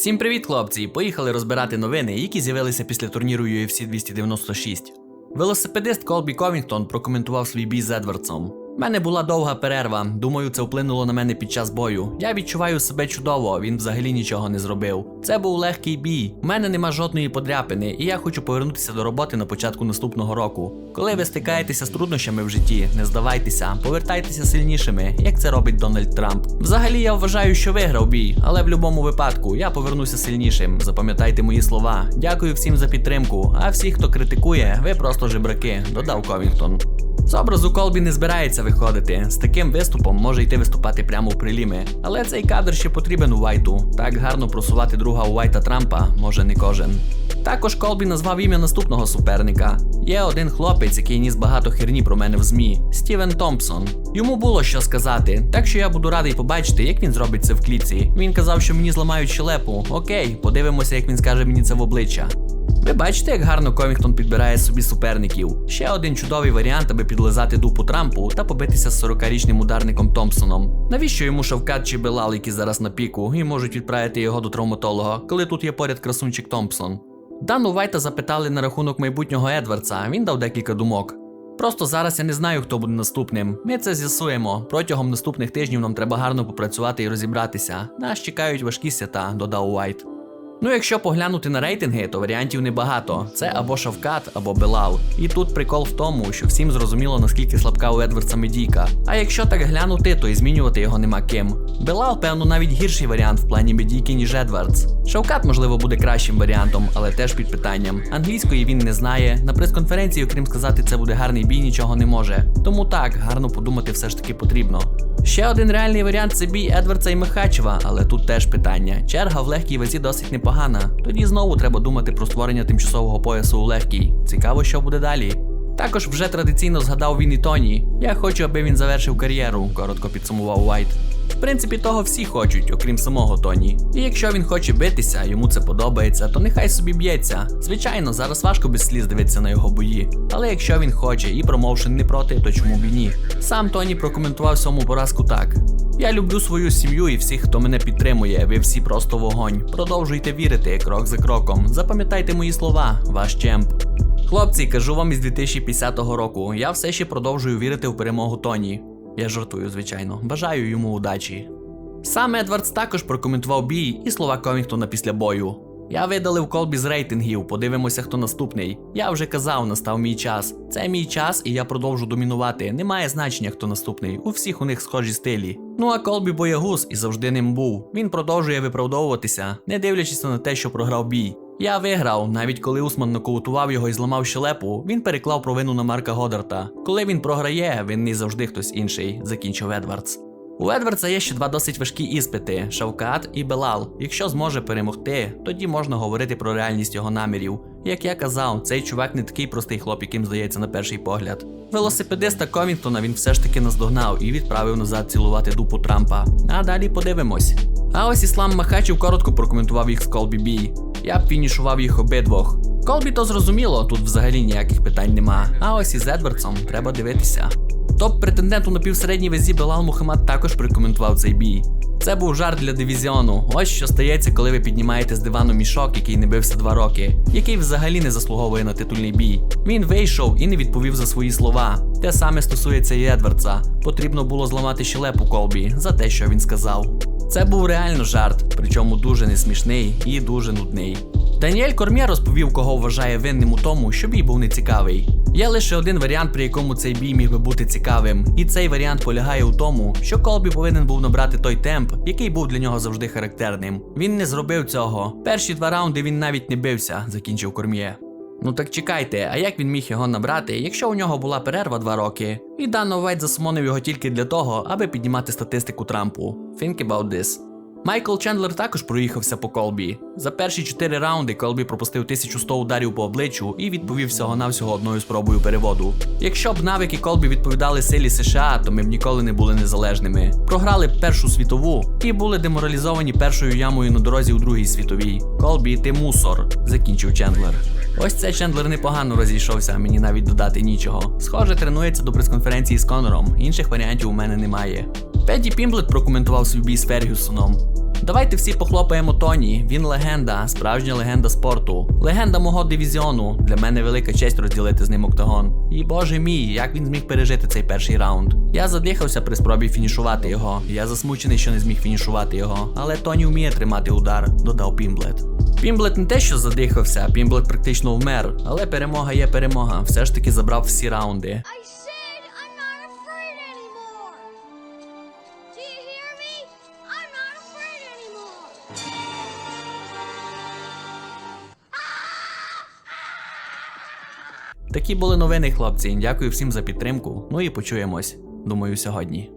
Всім привіт, хлопці! Поїхали розбирати новини, які з'явилися після турніру UFC 296. Велосипедист Колбі Ковінгтон прокоментував свій бій з Едвардсом. У мене була довга перерва. Думаю, це вплинуло на мене під час бою. Я відчуваю себе чудово, він взагалі нічого не зробив. Це був легкий бій. У мене нема жодної подряпини, і я хочу повернутися до роботи на початку наступного року. Коли ви стикаєтеся з труднощами в житті, не здавайтеся, повертайтеся сильнішими, як це робить Дональд Трамп. Взагалі я вважаю, що виграв бій, але в будь-якому випадку я повернуся сильнішим. Запам'ятайте мої слова. Дякую всім за підтримку. А всі, хто критикує, ви просто жебраки, додав Ковінгтон. З образу Колбі не збирається виходити. З таким виступом може йти виступати прямо в приліми. Але цей кадр ще потрібен у Вайту. Так гарно просувати друга у Вайта Трампа може не кожен. Також Колбі назвав ім'я наступного суперника. Є один хлопець, який ніс багато херні про мене в ЗМІ Стівен Томпсон. Йому було що сказати, так що я буду радий побачити, як він зробить це в кліці. Він казав, що мені зламають щелепу. Окей, подивимося, як він скаже мені це в обличчя. Ви бачите, як гарно Комінгтон підбирає собі суперників. Ще один чудовий варіант, аби підлизати дупу Трампу та побитися з 40-річним ударником Томпсоном. Навіщо йому Шавкат чи Белал, які зараз на піку, і можуть відправити його до травматолога, коли тут є поряд красунчик Томпсон? Дану Вайта запитали на рахунок майбутнього Едвардса, він дав декілька думок. Просто зараз я не знаю, хто буде наступним. Ми це з'ясуємо. Протягом наступних тижнів нам треба гарно попрацювати і розібратися. Нас чекають важкі свята, додав Уайт. Ну, якщо поглянути на рейтинги, то варіантів небагато. Це або Шавкат, або Белал. І тут прикол в тому, що всім зрозуміло, наскільки слабка у Едвардса медійка. А якщо так глянути, то і змінювати його нема ким. Белал, певно, навіть гірший варіант в плані медійки, ніж Едвардс. Шавкат, можливо, буде кращим варіантом, але теж під питанням. Англійської він не знає. На прес-конференції, окрім сказати, це буде гарний бій, нічого не може. Тому так, гарно подумати все ж таки потрібно. Ще один реальний варіант це бій Едвардса і Михачева, але тут теж питання. Черга в легкій вазі досить непогана. Тоді знову треба думати про створення тимчасового поясу у легкій. Цікаво, що буде далі. Також вже традиційно згадав він і Тоні. Я хочу, аби він завершив кар'єру, коротко підсумував Уайт. В принципі, того всі хочуть, окрім самого Тоні. І якщо він хоче битися, йому це подобається, то нехай собі б'ється. Звичайно, зараз важко без сліз дивитися на його бої. Але якщо він хоче і промоушен не проти, то чому б і ні? Сам Тоні прокоментував сьому поразку так. Я люблю свою сім'ю і всіх, хто мене підтримує. Ви всі просто вогонь. Продовжуйте вірити крок за кроком. Запам'ятайте мої слова, ваш чемп. Хлопці, кажу вам із 2050 року. Я все ще продовжую вірити в перемогу Тоні. Я жартую, звичайно. Бажаю йому удачі. Сам Едвардс також прокоментував бій і слова Комінгтона після бою. Я видалив колбі з рейтингів, подивимося, хто наступний. Я вже казав, настав мій час. Це мій час, і я продовжу домінувати. Немає значення, хто наступний. У всіх у них схожі стилі. Ну а Колбі боягуз і завжди ним був. Він продовжує виправдовуватися, не дивлячись на те, що програв бій. Я виграв, навіть коли Усман нокаутував його і зламав щелепу, він переклав провину на Марка Годарта. Коли він програє, він не завжди хтось інший, закінчив Едвардс. У Едвардса є ще два досить важкі іспити Шавкат і Белал. Якщо зможе перемогти, тоді можна говорити про реальність його намірів. Як я казав, цей чувак не такий простий хлоп, яким здається на перший погляд. Велосипедиста Комінгтона він все ж таки наздогнав і відправив назад цілувати дупу Трампа. А далі подивимось. А ось Іслам Махачів коротко прокоментував їх з Колбі Бій. Я б фінішував їх обидвох. Колбі то зрозуміло, тут взагалі ніяких питань нема. А ось із Едвардсом треба дивитися. Топ-претендент у напівсередній везі Белал Мухаммад також прокоментував цей бій. Це був жарт для дивізіону. Ось що стається, коли ви піднімаєте з дивану мішок, який не бився два роки, який взагалі не заслуговує на титульний бій. Він вийшов і не відповів за свої слова. Те саме стосується і Едвардса. Потрібно було зламати щелепу Колбі за те, що він сказав. Це був реально жарт, причому дуже несмішний і дуже нудний. Даніель Корм'є розповів, кого вважає винним у тому, що бій був нецікавий. Є лише один варіант, при якому цей бій міг би бути цікавим, і цей варіант полягає у тому, що Колбі повинен був набрати той темп, який був для нього завжди характерним. Він не зробив цього. Перші два раунди він навіть не бився, закінчив Корм'є. Ну так чекайте, а як він міг його набрати, якщо у нього була перерва два роки? І Дано Вайт засмонив його тільки для того, аби піднімати статистику Трампу. Think about this. Майкл Чендлер також проїхався по Колбі. За перші чотири раунди Колбі пропустив 1100 ударів по обличчю і відповів всього-навсього одною спробою переводу. Якщо б навики Колбі відповідали силі США, то ми б ніколи не були незалежними. Програли б Першу світову і були деморалізовані першою ямою на дорозі у Другій світовій. Колбі, ти мусор, закінчив Чендлер. Ось цей Чендлер непогано розійшовся, мені навіть додати нічого. Схоже, тренується до прес-конференції з Конором. Інших варіантів у мене немає. Педі Пімблет прокоментував свій бій з Фергюсоном. Давайте всі похлопаємо Тоні. Він легенда, справжня легенда спорту. Легенда мого дивізіону. Для мене велика честь розділити з ним октагон. І боже мій, як він зміг пережити цей перший раунд. Я задихався при спробі фінішувати його. Я засмучений, що не зміг фінішувати його. Але Тоні вміє тримати удар, додав Пімблет. Пімблет не те, що задихався, Пімблет практично вмер. Але перемога є перемога. Все ж таки забрав всі раунди. Такі були новини, хлопці. Дякую всім за підтримку. Ну і почуємось. Думаю, сьогодні.